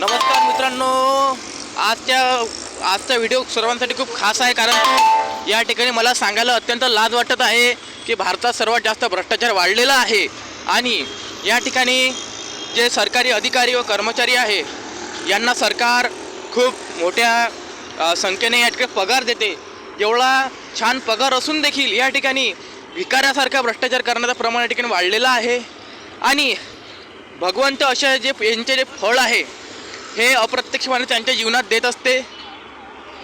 नमस्कार मित्रांनो. आजच्या आजचा व्हिडिओ सर्वांसाठी खूप खास आहे कारण या ठिकाणी मला सांगायला अत्यंत लाज वाटत आहे की भारतात सर्वात जास्त भ्रष्टाचार वाढलेला आहे. आणि या ठिकाणी जे सरकारी अधिकारी व कर्मचारी आहे यांना सरकार खूप मोठ्या संख्येने या ठिकाणी पगार देते. एवढा छान पगार असून देखील या ठिकाणी भिकाऱ्यासारखा भ्रष्टाचार करण्याचं प्रमाण या ठिकाणी वाढलेलं आहे. आणि भगवंत असे जे यांचे जे फळ आहे हे अप्रत्यक्षपणे त्यांच्या जीवनात देत असते.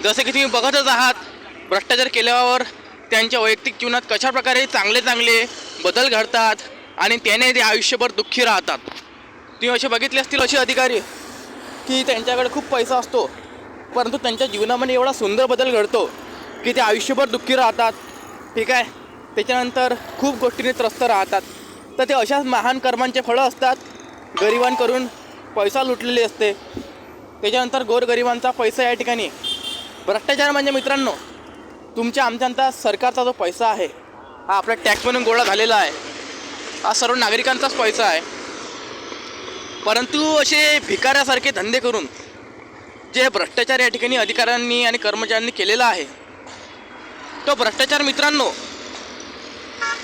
जसे की तुम्ही बघतच आहात भ्रष्टाचार केल्यावर त्यांच्या वैयक्तिक जीवनात कशा प्रकारे चांगले चांगले बदल घडतात आणि त्याने ते आयुष्यभर दुःखी राहतात. तुम्ही असे बघितले असतील असे अधिकारी की त्यांच्याकडे खूप पैसा असतो परंतु त्यांच्या जीवनामध्ये एवढा सुंदर बदल घडतो की ते आयुष्यभर दुःखी राहतात. ठीक आहे? त्याच्यानंतर खूप गोष्टीने त्रस्त राहतात. तर ते अशाच महान कर्मांचे फळं असतात गरिबांकडून पैसा लुटलेले असते. त्याच्यानंतर गोरगरिबांचा पैसा या ठिकाणी. भ्रष्टाचार म्हणजे मित्रांनो तुमच्या आमच्यानंतर सरकारचा जो पैसा आहे हा आपल्या टॅक्स म्हणून गोळा झालेला आहे. हा सर्व नागरिकांचाच पैसा आहे. परंतु असे भिकाऱ्यासारखे धंदे करून जे भ्रष्टाचार या ठिकाणी अधिकाऱ्यांनी आणि कर्मचाऱ्यांनी केलेला आहे तो भ्रष्टाचार मित्रांनो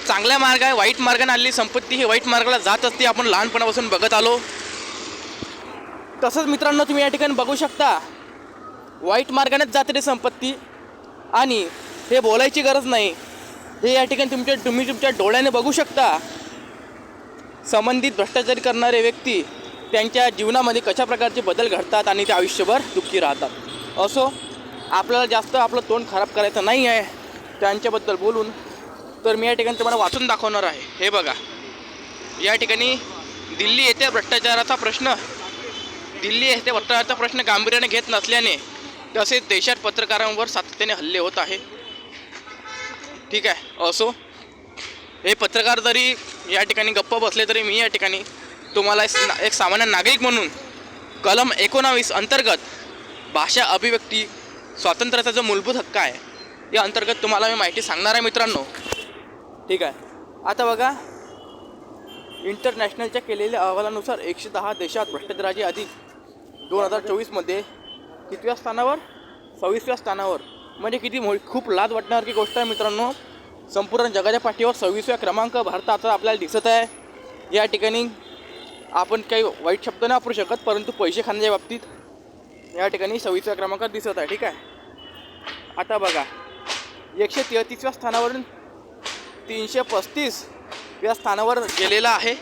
चांगल्या मार्ग आहे वाईट मार्गाने आलेली संपत्ती ही वाईट मार्गाला जात असते आपण लहानपणापासून बघत आलो. तसंच मित्रांनो तुम्ही या ठिकाणी बघू शकता वाईट मार्गानेच जाते रे संपत्ती. आणि हे बोलायची गरज नाही. हे या ठिकाणी तुमच्या तुम्ही तुमच्या डोळ्याने बघू शकता. संबंधित भ्रष्टाचारी करणारे व्यक्ती त्यांच्या जीवनामध्ये कशा प्रकारचे बदल घडतात आणि ते आयुष्यभर दुःखी राहतात. असो आपल्याला जास्त आपलं तोंड खराब करायचं नाही आहे त्यांच्याबद्दल बोलून तर मी या ठिकाणी तुम्हाला वाचून दाखवणार आहे. हे बघा या ठिकाणी दिल्ली येथे भ्रष्टाचाराचा प्रश्न दिल्ली येथे भ्रष्टाचाराचा प्रश्न गांभीर्याने घेत नसल्याने तसेच देशात पत्रकारांवर सातत्याने हल्ले होत आहे. ठीक आहे. असो हे पत्रकार जरी या ठिकाणी गप्प बसले तरी मी या ठिकाणी तुम्हाला एक सामान्य नागरिक म्हणून कलम एकोणावीस अंतर्गत भाषा अभिव्यक्ती स्वातंत्र्याचा जो मूलभूत हक्क आहे या अंतर्गत तुम्हाला मी माहिती सांगणार आहे मित्रांनो. ठीक आहे. आता बघा इंटरनॅशनलच्या केलेल्या अहवालानुसार एकशे दहा देशात भ्रष्टाचाराची अधिक दोन हजार चोवीसमध्ये कितव्या स्थानावर? सव्वीसव्या स्थानावर. म्हणजे किती मो खूप लाज वाटण्यासारखी गोष्ट आहे मित्रांनो. संपूर्ण जगाच्या पाठीवर सव्वीसव्या क्रमांक भारताचा आपल्याला दिसत आहे. या ठिकाणी आपण काही वाईट शब्द नाही वापरू शकत परंतु पैसे खाण्याच्या बाबतीत या ठिकाणी सव्वीसव्या क्रमांकात दिसत आहे. ठीक आहे? आता बघा. एकशे तेहतीसव्या स्थानावरून तीनशे पस्तीस या स्थानावर गेलेला आहे.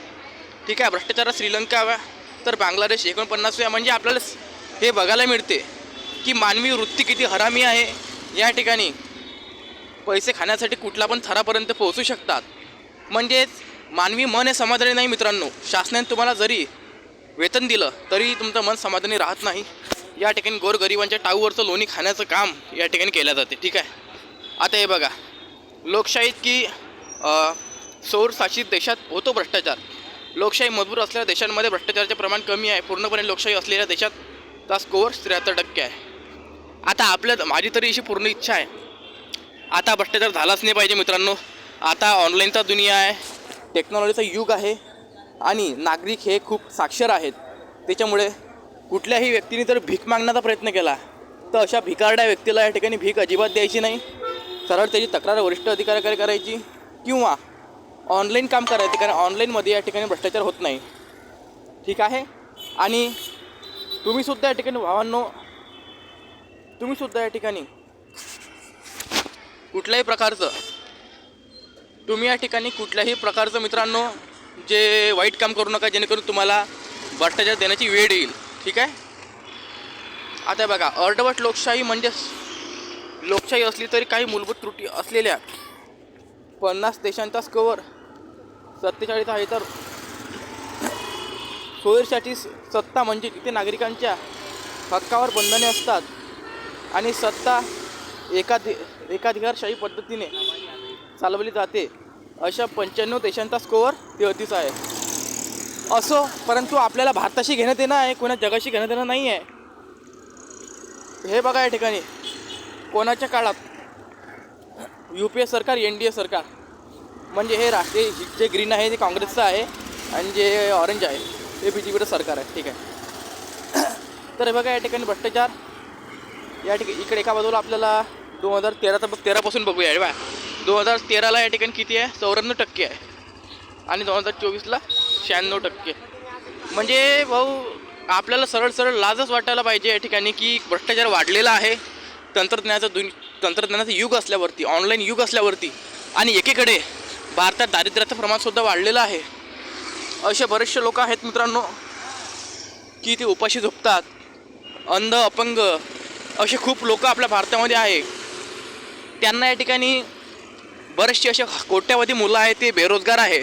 ठीक आहे? भ्रष्टाचारात श्रीलंका तर बांगलादेश एकोणपन्नासव्या म्हणजे आपल्याला हे बघायला मिळते की मानवी वृत्ती किती हरामी आहे. या ठिकाणी पैसे खाण्यासाठी कुठला पण थरापर्यंत पोहोचू शकतात. म्हणजेच मानवी मन हे समाधानी नाही मित्रांनो. शासनाने तुम्हाला जरी वेतन दिलं तरी तुमचं मन समाधानी राहत नाही. या ठिकाणी गोरगरिबांच्या टाऊवरचं लोणी खाण्याचं काम या ठिकाणी केलं जाते. ठीक आहे? आता हे बघा. लोकशाहीत की सौर सौरशासित देशात होतो भ्रष्टाचार. लोकशाही मजबूत असलेल्या देशांमध्ये भ्रष्टाचाराचे प्रमाण कमी आहे. पूर्णपणे लोकशाही असलेल्या देशात त्या स्कोअर त्र्याहत्तर टक्के आहे. आता आपल्या माझी तरी अशी पूर्ण इच्छा आहे. आता भ्रष्टाचार झालाच नाही पाहिजे मित्रांनो. आता ऑनलाईनचा दुनिया आहे. टेक्नॉलॉजीचा युग आहे. आणि नागरिक हे खूप साक्षर आहेत. त्याच्यामुळे कुठल्याही व्यक्तीने जर भीक मागण्याचा प्रयत्न केला तर अशा भिकारड्या व्यक्तीला या ठिकाणी भीक अजिबात द्यायची नाही. सरळ त्याची तक्रार वरिष्ठ अधिकाऱ्याकडे करायची किंवा ऑनलाईन काम करायचं कारण ऑनलाईनमध्ये या ठिकाणी भ्रष्टाचार होत नाही. ठीक आहे? आणि तुम्हीसुद्धा या ठिकाणी भावांनो तुम्हीसुद्धा या ठिकाणी कुठल्याही प्रकारचं तुम्ही या ठिकाणी कुठल्याही प्रकारचं मित्रांनो जे वाईट काम करू नका जेणेकरून तुम्हाला भ्रष्टाचार देण्याची वेळ येईल. ठीक आहे? आता बघा अर्धवट लोकशाही म्हणजे लोकशाही असली तरी काही मूलभूत त्रुटी असलेल्या पन्नास देशांचा स्कोअर सत्तेचाळीस आहे तर सोयीसाठी सत्ता म्हणजे तिथे नागरिकांच्या हक्कावर बंधने असतात आणि सत्ता एकाधि एकाधिकारशाही पद्धतीने चालवली जाते. अशा पंच्याण्णव देशांचा स्कोअर तेहतीस आहे. असो परंतु आपल्याला भारताशी घेणं देणं आहे कोणा जगाशी घेणं देणं नाही आहे हे बघा या ठिकाणी. कोणाच्या काळात? यू पी ए सरकार एन डी ए सरकार. म्हणजे हे राष्ट्रीय जे ग्रीन आहे ते काँग्रेसचं आहे आणि जे ऑरेंज आहे ते बी जे पीचं सरकार आहे. ठीक आहे. तर बघा या ठिकाणी भ्रष्टाचार. या ठिकाणी इकडे एका बाजूला आपल्याला दोन हजार तेराचा बघ तेरापासून बघूया. बा दोन हजार तेराला या ठिकाणी किती आहे? चौऱ्याण्णव टक्के आहे. आणि दोन हजार चोवीसला शहाण्णव टक्के. म्हणजे भाऊ आपल्याला सरळ सरळ लाजच वाटायला पाहिजे या ठिकाणी की भ्रष्टाचार वाढलेला आहे. तंत्रज्ञानाचं दुन तंत्रज्ञानाचं युग असल्यावरती ऑनलाईन युग असल्यावरती आणि एकीकडे भारतात दारिद्र्याचं प्रमाणसुद्धा वाढलेलं आहे. असे बरेचसे लोक आहेत मित्रांनो की ते उपाशी झोपतात. अंध अपंग असे खूप लोक आपल्या भारतामध्ये आहे. त्यांना या ठिकाणी बरेचसे असे कोट्यावधी मुलं आहेत ते बेरोजगार आहे.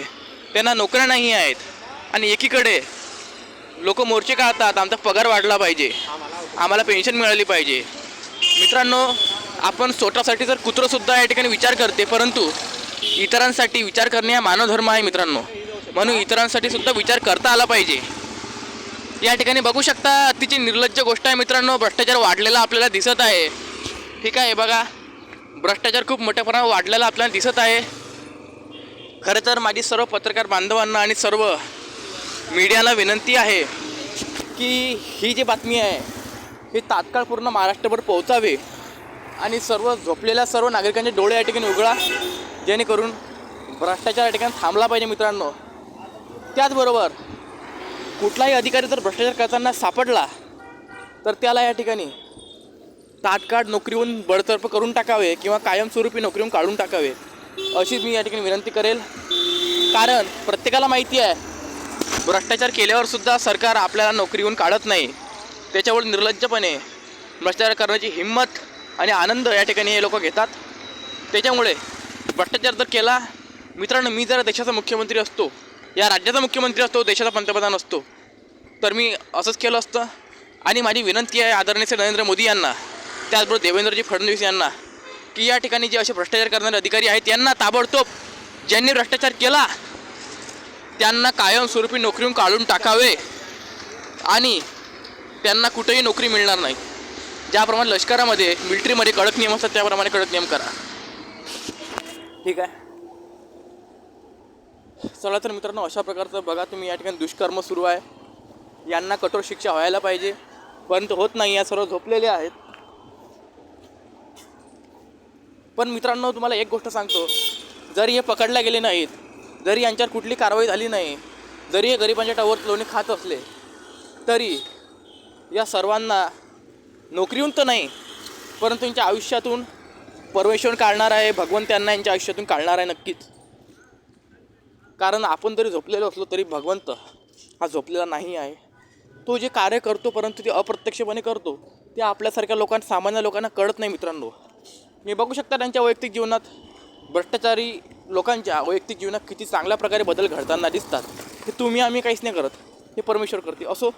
त्यांना नोकऱ्या नाही आहेत. आणि एकीकडे लोक मोर्चे काढतात आमचा पगार वाढला पाहिजे. आम्हाला पेन्शन मिळाली पाहिजे. मित्रांनो आपण स्वतःसाठी जर कुत्रंसुद्धा या ठिकाणी विचार करते परंतु इतरांसाठी विचार करणे हा मानवधर्म आहे मित्रांनो. म्हणून इतरांसाठी सुद्धा विचार करता आला पाहिजे. या ठिकाणी बघू शकता अतिशय निर्लज्ज गोष्ट आहे मित्रांनो. भ्रष्टाचार वाढलेला आपल्याला दिसत आहे. ठीक आहे बघा. भ्रष्टाचार खूप मोठ्या प्रमाणात वाढलेला आपल्याला दिसत आहे. खरं तर माझी सर्व पत्रकार बांधवांना आणि सर्व मीडियाला विनंती आहे की ही जी बातमी आहे ही तात्काळ पूर्ण महाराष्ट्रभर पोहोचावी. आणि सर्व झोपलेल्या सर्व नागरिकांचे डोळे या ठिकाणी उघडा. जेणेकरून भ्रष्टाचार या ठिकाणी थांबला पाहिजे मित्रांनो. त्याचबरोबर कुठलाही अधिकारी जर भ्रष्टाचार करताना सापडला तर त्याला या ठिकाणी तात्काळ नोकरीहून बडतर्फ करून टाकावे किंवा कायमस्वरूपी नोकरीहून काढून टाकावे अशी मी या ठिकाणी विनंती करेल. कारण प्रत्येकाला माहिती आहे भ्रष्टाचार केल्यावर सुद्धा सरकार आपल्याला नोकरीहून काढत नाही. त्याच्यावर निर्लज्जपणे भ्रष्टाचार करण्याची हिंमत आणि आनंद या ठिकाणी हे लोक घेतात. त्याच्यामुळे भ्रष्टाचार जर केला मित्रांनो मी जर देशाचा मुख्यमंत्री असतो या राज्याचा मुख्यमंत्री असतो देशाचा पंतप्रधान असतो तर मी असंच केलं असतं. आणि माझी विनंती आहे आदरणीय श्री नरेंद्र मोदी यांना त्याचबरोबर देवेंद्रजी फडणवीस यांना की या ठिकाणी जे असे भ्रष्टाचार करणारे अधिकारी आहेत यांना ताबडतोब ज्यांनी भ्रष्टाचार केला त्यांना कायमस्वरूपी नोकरीहून काढून टाकावे. आणि त्यांना कुठेही नोकरी मिळणार नाही. ज्याप्रमाणे लष्करामध्ये मिलिटरीमध्ये कडक नियम असतात त्याप्रमाणे कडक नियम करा. ठीक आहे. चला तर मित्रांनो अशा प्रकारचं बघा तुम्ही या ठिकाणी दुष्कर्म सुरू आहे. यांना कठोर शिक्षा व्हायला पाहिजे. परंतु होत नाही या सर्व झोपलेले आहेत. पण मित्रांनो तुम्हाला एक गोष्ट सांगतो. जरी हे पकडले गेले नाहीत जरी यांच्यावर कुठली कारवाई झाली नाही जरी हे गरिबांच्या टावर लोणी खात असले तरी या सर्वांना नोकरीहून तर नाही परंतु यांच्या आयुष्यातून परमेश्वर काढणार आहे भगवंत त्यांना यांच्या आयुष्यातून काढणार आहे नक्कीच. कारण आपण जरी झोपलेलो असलो तरी भगवंत हा झोपलेला नाही आहे. तो जे कार्य करतो परंतु ते अप्रत्यक्षपणे करतो ते आपल्यासारख्या लोकांना सामान्य लोकांना कळत नाही मित्रांनो. मी बघू शकता त्यांच्या वैयक्तिक जीवनात भ्रष्टाचारी लोकांच्या वैयक्तिक जीवनात किती चांगल्या प्रकारे बदल घडताना दिसतात. हे तुम्ही आम्ही काहीच नाही करत. हे परमेश्वर करते. असो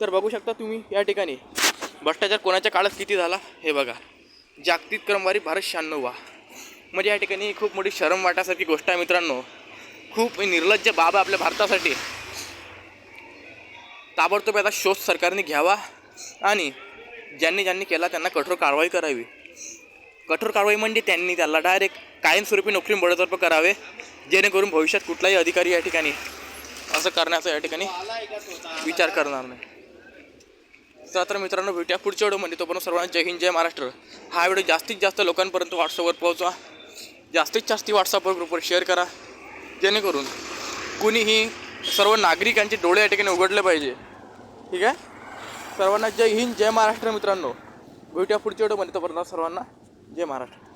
तर बघू शकता तुम्ही या ठिकाणी. भ्रष्टाचार कोणाच्या काळात किती झाला हे बघा. जागतिक क्रमवारी भारत शहाण्णववा म्हणजे या ठिकाणी खूप मोठी शरम वाटासारखी गोष्ट आहे मित्रांनो. खूप निर्लज्ज बाब आहे आपल्या भारतासाठी. ताबडतोब याचा शोध सरकारने घ्यावा आणि ज्यांनी ज्यांनी केला त्यांना कठोर कारवाई करावी. कठोर कारवाई म्हणजे त्यांनी त्याला डायरेक्ट कायमस्वरूपी नोकरी बडतर्फ करावे जेणेकरून भविष्यात कुठलाही अधिकारी या ठिकाणी असं करण्याचा या ठिकाणी विचार करणार नाही. तर तर मित्रांनो भेटूया पुढच्या व्हिडिओमध्ये. तोपर्यंत सर्वांना जय हिंद जय महाराष्ट्र. हा व्हिडिओ जास्तीत जास्त लोकांपर्यंत व्हॉट्सअपवर पोहोचवा. जास्तीत जास्त व्हॉट्सअपवर ग्रुपवर शेअर करा. जेणेकरून कुणीही सर्व नागरिकांचे डोळे या ठिकाणी उघडले पाहिजे. ठीक आहे? सर्वांना जय हिंद जय महाराष्ट्र मित्रांनो. भेटूया पुढच्या व्हिडिओमध्ये. तोपर्यंत सर्वांना जय महाराष्ट्र.